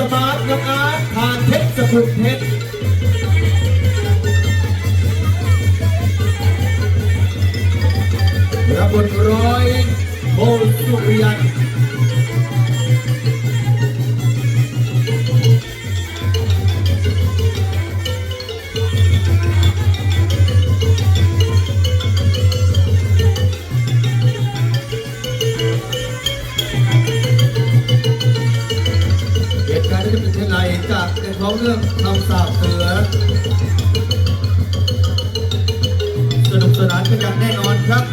สมาร์ทน้ำอาร์ตผ่านเพชรสกุลเพชรระบนร้อยโบสุริยัน จากในท้องเรื่องคำสาบเสือ สนุกสนานกันอย่างแน่นอนครับ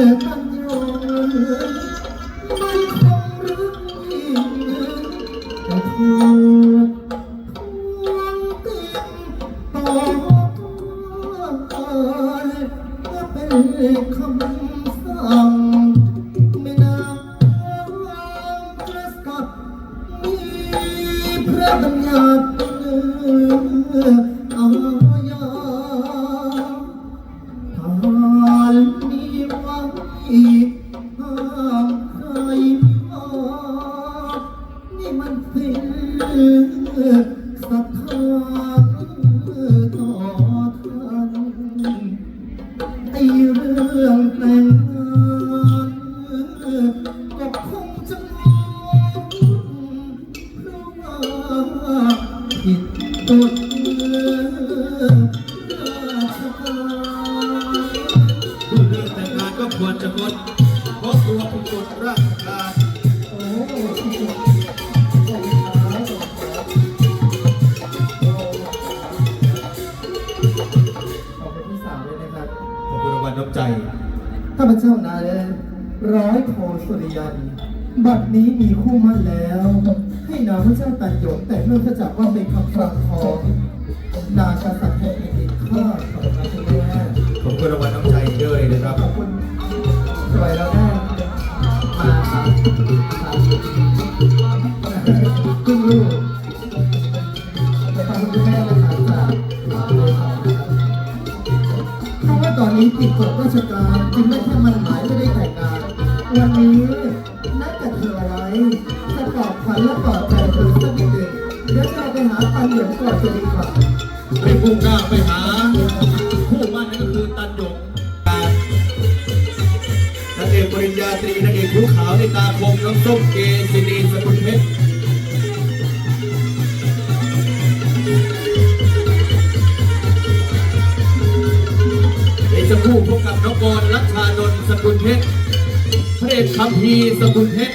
ตั้งยงมันคงรักยิ่งแต่ถูกทวงติงต่อก็เป็นคำสั่ง มีไว้ห้ามใครมานี่มันสิ้นศรัทธาต่อท่านไอเรื่องแต่ง ควรจะงดเพราะตัวผิดกฎราชการโอ้ที่สุดสวัสดีครับขอบคุณพี่สาวด้วยนะครับขอบคุณรางวัลน้ำใจข้าพเจ้านายร้อยโทสุริยันบัดนี้มีคู่มั่นแล้ว ให้นางพระเจ้าตันหยงแต่เมื่อพระจักว่าเป็นคำสั่งของนางกษัตริย์แห่งแผ่นดินข้าขอบคุณคุณแม่ขอบคุณรางวัลน้ำใจด้วยนะครับขอบคุณ คุณลูกไปฟังคุณแม่นะครับจากเพราะว่าตอนนี้ติดกฎราชการจึงไม่แค่มันหมายไม่ได้แต่งงาน วันนี้นัดกับเธออะไรจะปลอบขวัญและปลอบใจเธอสักนิดหนึ่งเดี๋ยวเราไปหาปันเหลืองก่อนจะดีกว่าให้พุ่งหน้าไปหาคู่มั่นนั่นก็คือตันหยกนางเอกปริญญาตรีนางเอกผิวขาวในตาคมน้องส้มเกศินีสกุลเพชร ชคู่พบกับน้องกรรัชชานนท์สกุลเพชรพระเอกคำพีสกุลเพชร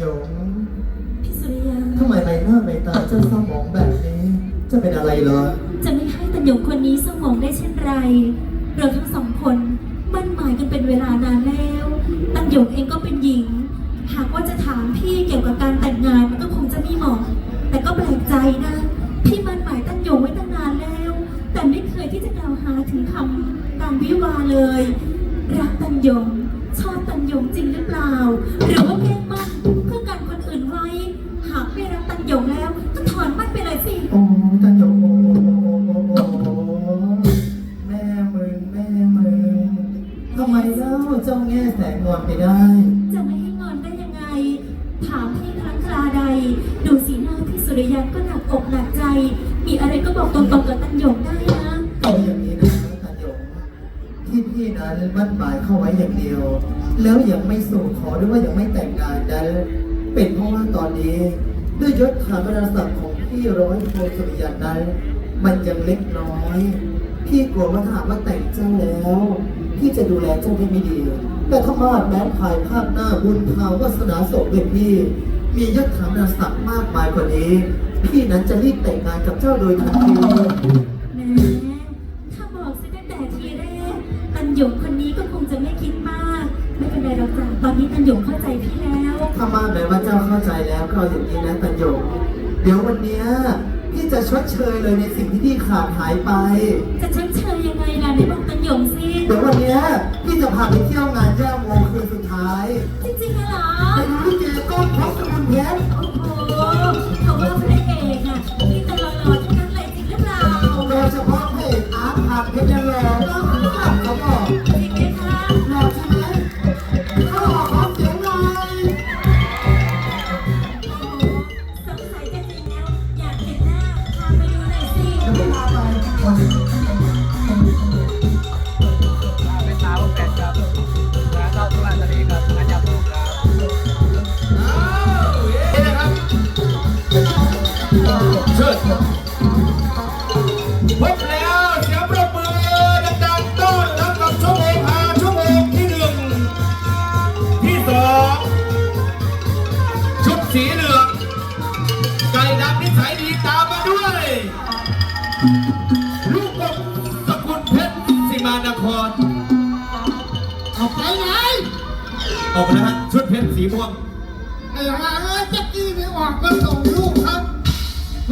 หยงพี่สุริยันทำไมใบหน้าใบตาเจ้าเศร้าหมองแบบนี้ จะเป็นอะไรเหรอ จะไม่ให้ตันหยงคนนี้สมองได้เช่นไร เราทั้งสองคนมั่นหมายกันเป็นเวลานานแล้ว ตันหยงเองก็เป็นหญิง หากว่าจะถามพี่เกี่ยวกับการแต่งงานมันก็คงจะไม่เหมาะ แต่ก็แปลกใจนะ พี่มั่นหมายตันหยงไว้ตั้งนานแล้ว แต่ไม่เคยที่จะกล่าวหาถึงคำการวิวาห์เลย รักตันหยงชอบตันหยงจริงหรือเปล่า หรือว่าแม่มั่นเพื่อการคน สุริยันก็หนักอกหนักใจ มีอะไรก็บอกตรงๆกับตันหยงได้นะ เอาอย่างนี้นะตันหยงที่พี่นั้นมั่นหมายเข้าไว้อย่างเดียว แล้วยังไม่สู่ขอหรือว่ายังไม่แต่งงานนั้นเป็นเพราะว่าตอนนี้ ด้วยยศฐานบรรดาศักดิ์ของพี่ร้อยโทสุริยันนั้น มันยังเล็กน้อย พี่กลัวว่าถ้าหากว่าแต่งเจ้าแล้วพี่จะดูแลเจ้าได้ไม่ดี แต่ถ้ามาดแม้ภายภาคหน้าบุญภาวาสนาสมเป็นพี่ มียศฐานบรรดาศักดิ์มากมายกว่านี้ พี่นั้นจะรีบแต่งงานกับเจ้าโดยทันทีแหมถ้าบอกซะตั้งแต่ทีแรกตันหยงคนนี้ก็คงจะไม่คิดมาก ไม่เป็นไรหรอกจ้ะตอนนี้ตันหยงเข้าใจพี่แล้ว ถ้ามาแม้ว่าเจ้าเข้าใจแล้วก็เอาอย่างนี้นะตันหยงเดี๋ยววันเนี้ยพี่จะชดเชยเลยในสิ่งที่พี่ขาดหายไป จะชดเชยยังไงล่ะในบอกตันหยงสิเดี๋ยววันเนี้ยพี่จะพาไปเที่ยวงานแย่โมคืนสุดท้ายจริงๆเหรอ ไปดูลิเกก้อนพบสมุนเพชรโอ้โหเขาว่าพระเอกอะมีแต่หล่อๆทั้งนั้นเลยจริงหรือเปล่าโดยเฉพาะพระเอกอาร์ตพาเพชรยังหล่อเขาบอกจริงไหมคะหล่อใช่ไหมถ้าหล่อขอเสียงหน่อยโอ้โหสงสัยจะจริงแล้วอยากเห็นหน้าพาไปดูหน่อยสิจะไม่พาไป ชิญพบแล้วเสียงปรบมือดังๆต้อนรับกับชั่วโมงหาชั่วโมงที่หนึ่งที่สองชุดสีเหลืองไก่ดำนิสัยดีตามมาด้วย ลูกกบสกุลเพชรสิมานครออกไปไหนออกมาแล้วฮะชุดเพชรสีม่วงไอ้ห่าเอ้ยแจ็คกี้นี่ออกก็ส่ง